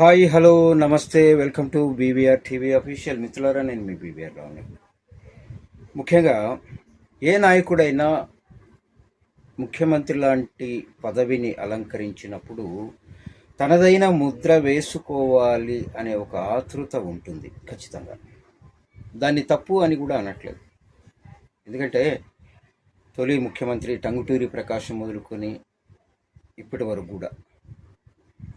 Hi hello namaste welcome to BVR TV official. మిత్రులారా నేను మీ బీవీఆర్లో ఉన్నాను ముఖ్యంగా ఏ నాయకుడైనా ముఖ్యమంత్రి లాంటి పదవిని అలంకరించినప్పుడు తనదైన ముద్ర వేసుకోవాలి అనే ఒక ఆతృత ఉంటుంది ఖచ్చితంగా. దాన్ని తప్పు అని కూడా అనట్లేదు. ఎందుకంటే తొలి ముఖ్యమంత్రి టంగుటూరి ప్రకాశం మొదలుకొని ఇప్పటి వరకు కూడా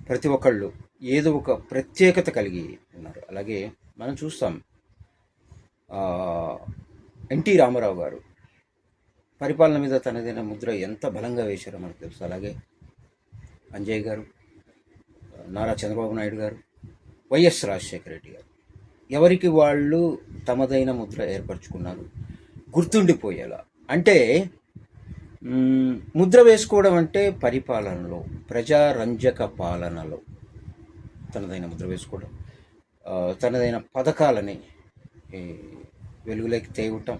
ప్రతి ఒక్కళ్ళు ఏదో ఒక ప్రత్యేకత కలిగి ఉన్నారు. అలాగే మనం చూస్తాం ఎన్టీ రామారావు గారు పరిపాలన మీద తనదైన ముద్ర ఎంత బలంగా వేశారో మనకు తెలుసు. అలాగే అంజయ్ గారు నారా చంద్రబాబు నాయుడు గారు వైఎస్ రాజశేఖర రెడ్డి గారు. ఎవరికి వాళ్ళు తమదైన ముద్ర ఏర్పరచుకున్నారు? గుర్తుండిపోయేలా. అంటే ముద్ర వేసుకోవడం అంటే పరిపాలనలో ప్రజారంజక పాలనలో తనదైన ముద్ర వేసుకోవడం. తనదైన పథకాలని వెలుగులోకి తేవటం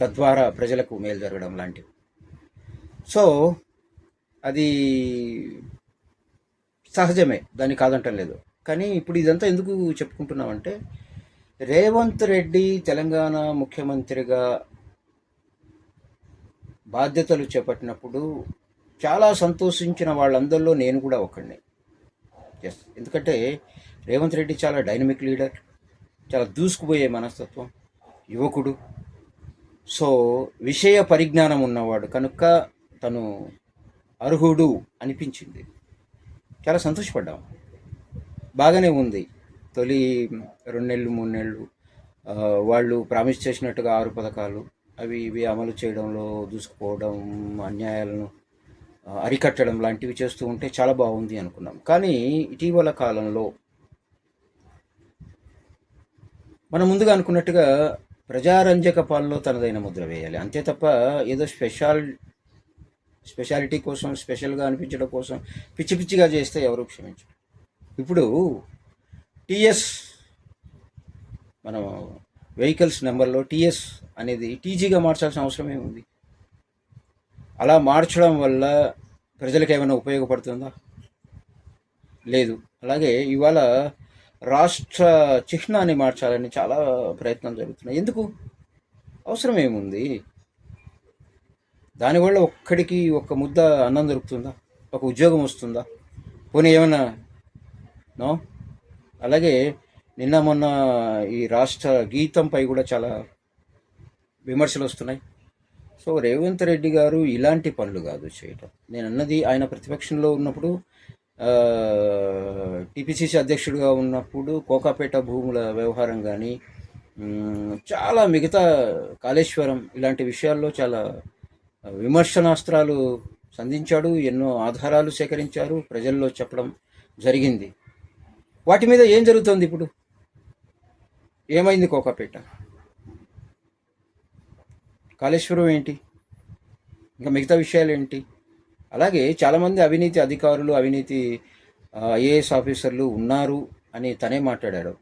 తద్వారా ప్రజలకు మేలు జరగడం లాంటివి. సో అది సహజమే దాన్ని కాదంటం లేదు. కానీ ఇప్పుడు ఇదంతా ఎందుకు చెప్పుకుంటున్నామంటే రేవంత్ రెడ్డి తెలంగాణ ముఖ్యమంత్రిగా బాధ్యతలు చేపట్టినప్పుడు చాలా సంతోషించిన వాళ్ళందరిలో నేను కూడా ఒకడిని. ఎస్ ఎందుకంటే రేవంత్ రెడ్డి చాలా డైనమిక్ లీడర్ చాలా దూసుకుపోయే మనస్తత్వం యువకుడు. సో విషయ పరిజ్ఞానం ఉన్నవాడు కనుక తను అర్హుడు అనిపించింది. చాలా సంతోషపడ్డాం. బాగానే ఉంది. తొలి రెండు నెలలు మూడు నెలలు వాళ్ళు ప్రామిస్ చేసినట్టుగా ఆరు పథకాలు అవి ఇవి అమలు చేయడంలో దూసుకుపోవడం అన్యాయాలను అరికట్టడం లాంటివి చేస్తూ ఉంటే చాలా బాగుంది అనుకున్నాం. కానీ ఇటీవల కాలంలో మనం ముందుగా అనుకున్నట్టుగా ప్రజారంజక పాలలో తనదైన ముద్ర వేయాలి. అంతే తప్ప ఏదో స్పెషల్ స్పెషాలిటీ కోసం స్పెషల్గా అనిపించడం కోసం పిచ్చి పిచ్చిగా చేస్తే ఎవరు క్షమించరు. ఇప్పుడు టిఎస్ మనం వెహికల్స్ నెంబర్లో టీఎస్ అనేది టీజీగా మార్చాల్సిన అవసరం ఏముంది అలా మార్చడం వల్ల ప్రజలకు ఏమైనా ఉపయోగపడుతుందా? లేదు. అలాగే ఇవాళ రాష్ట్ర చిహ్నాన్ని మార్చాలని చాలా ప్రయత్నం జరుగుతున్నాయి. ఎందుకు? అవసరం ఏముంది? దానివల్ల ఒక్కడికి ఒక్క ముద్ద అన్నం దొరుకుతుందా? ఒక ఉద్యోగం వస్తుందా? పోనీ ఏమైనా నో? అలాగే నిన్న మొన్న ఈ రాష్ట్ర గీతంపై కూడా చాలా విమర్శలు వస్తున్నాయి. సో రేవంత్ రెడ్డి గారు ఇలాంటి పనులు కాదు చేయటం. నేను అన్నది ఆయన ప్రతిపక్షంలో ఉన్నప్పుడు టిపిసిసి అధ్యక్షుడిగా ఉన్నప్పుడు కోకాపేట భూముల వ్యవహారం కానీ చాలా మిగతా కాళేశ్వరం ఇలాంటి విషయాల్లో చాలా విమర్శనాస్త్రాలు సంధించాడు ఎన్నో ఆధారాలు సేకరించారు ప్రజల్లో చెప్పడం జరిగింది. వాటి మీద ఏం జరుగుతుంది ఇప్పుడు? ఏమైంది కోకాపేట? కాళేశ్వరం ఏంటి? ఇంకా మిగతా విషయాలు ఏంటి అలాగే చాలామంది అవినీతి అధికారులు అవినీతి ఐఏఎస్ ఆఫీసర్లు ఉన్నారు అని తనే మాట్లాడాడు.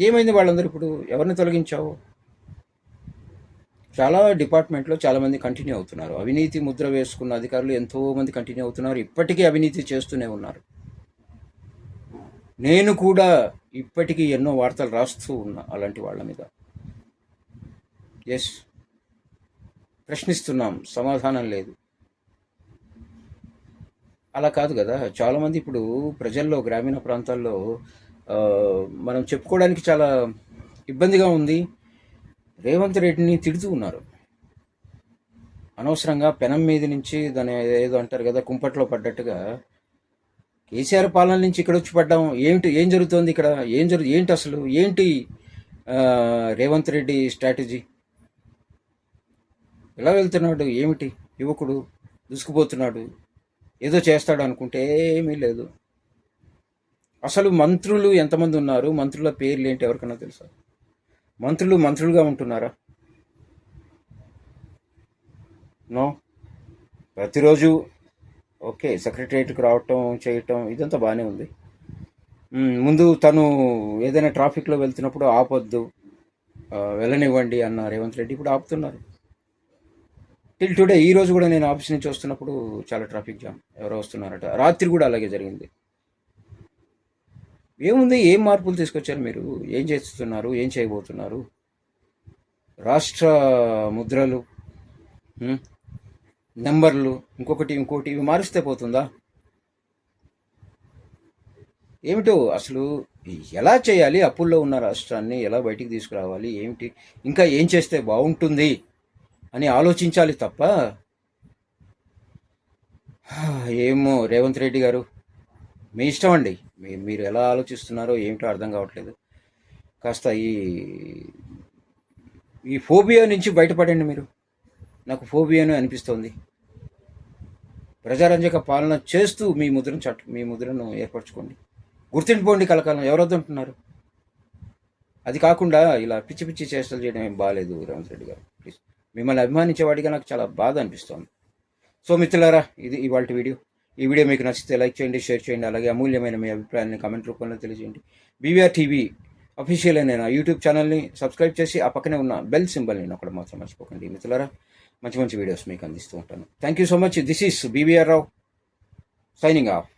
ఏమైంది వాళ్ళందరూ ఇప్పుడు? ఎవరిని తొలగించావు? చాలా డిపార్ట్మెంట్లో చాలామంది కంటిన్యూ అవుతున్నారు. అవినీతి ముద్ర వేసుకున్న అధికారులు ఎంతోమంది కంటిన్యూ అవుతున్నారు. ఇప్పటికీ అవినీతి చేస్తూనే ఉన్నారు. నేను కూడా ఇప్పటికీ ఎన్నో వార్తలు రాస్తూ ఉన్నా అలాంటి వాళ్ళ మీద. ఎస్ ప్రశ్నిస్తున్నాం సమాధానం లేదు. అలా కాదు కదా. చాలామంది ఇప్పుడు ప్రజల్లో గ్రామీణ ప్రాంతాల్లో మనం చెప్పుకోవడానికి చాలా ఇబ్బందిగా ఉంది. రేవంత్ రెడ్డిని తిడుతూ ఉన్నారు. అనవసరంగా పెనం మీద నుంచి దాని ఏదో అంటారు కదా కుంపట్లో పడ్డట్టుగా కేసీఆర్ పాలన నుంచి ఇక్కడ వచ్చి పడ్డాం ఏమిటి ఏం జరుగుతోంది ఇక్కడ? ఏం జరుగు ఏంటి అసలు? ఏంటి రేవంత్ రెడ్డి స్ట్రాటజీ? ఎలా వెళ్తున్నాడు? ఏమిటి? యువకుడు దూసుకుపోతున్నాడు. ఏదో చేస్తాడు అనుకుంటే ఏమీ లేదు. అసలు మంత్రులు ఎంతమంది ఉన్నారు? మంత్రుల పేర్లు ఏంటి ఎవరికైనా తెలుసా? మంత్రులు మంత్రులుగా ఉంటున్నారా? నో. ప్రతిరోజు ఓకే సెక్రటరియట్కి రావటం చేయటం ఇదంతా బాగానే ఉంది. ముందు తను ఏదైనా ట్రాఫిక్లో వెళ్తున్నప్పుడు ఆపొద్దు. వెళ్ళనివ్వండి అన్న రేవంత్ రెడ్డి ఇప్పుడు ఆపుతున్నారు. టిల్ టుడే ఈ రోజు కూడా నేను ఆఫీస్ నుంచి వస్తున్నప్పుడు చాలా ట్రాఫిక్ జామ్. ఎవరో వస్తున్నారట. రాత్రి కూడా అలాగే జరిగింది. ఏముంది? ఏం మార్పులు తీసుకొచ్చారు మీరు? ఏం చేస్తున్నారు? ఏం చేయబోతున్నారు? రాష్ట్ర ముద్రలు నెంబర్లు ఇంకొకటి ఇంకోటి ఇవి మారిస్తే పోతుందా? ఏమిటో అసలు ఎలా చేయాలి? అప్పుల్లో ఉన్న రాష్ట్రాన్ని ఎలా బయటికి తీసుకురావాలి? ఏమిటి? ఇంకా ఏం చేస్తే బాగుంటుంది అని ఆలోచించాలి తప్ప? ఏమో రేవంత్ రెడ్డి గారు. మీ ఇష్టం అండి. మీరు ఎలా ఆలోచిస్తున్నారో ఏమిటో అర్థం కావట్లేదు. కాస్త ఈ ఈ ఫోబియా నుంచి బయటపడండి మీరు. నాకు ఫోబియాను అనిపిస్తోంది. ప్రజారంజక పాలన చేస్తూ మీ ముద్రను చట్ట మీ ముద్రను ఏర్పరచుకోండి. గుర్తింపుకోండి కలకాలం. ఎవరొద్దు అంటున్నారు అది కాకుండా ఇలా పిచ్చి పిచ్చి చేష్టలు చేయడం ఏం బాగాలేదు రేవంత్ రెడ్డి గారు. ప్లీజ్. మిమ్మల్ని అభిమానించేవాడిగా నాకు చాలా బాధ అనిపిస్తోంది. సో మిత్రులారా ఇది ఇవాళ వీడియో. ఈ వీడియో మీకు నచ్చితే లైక్ చేయండి షేర్ చేయండి అలాగే అమూల్యమైన మీ అభిప్రాయాన్ని కామెంట్ రూపంలో తెలియజేయండి. బీవీఆర్ టీవీ అఫీషియల్ అయిన యూట్యూబ్ ఛానల్ని సబ్స్క్రైబ్ చేసి ఆ పక్కనే ఉన్న బెల్ సింబల్ని నొక్కడం మాత్రం మర్చిపోకండి. మిత్రులారా మంచి మంచి వీడియోస్ మీకు అందిస్తూ ఉంటాను. Thank you so much this is BVR Rao signing off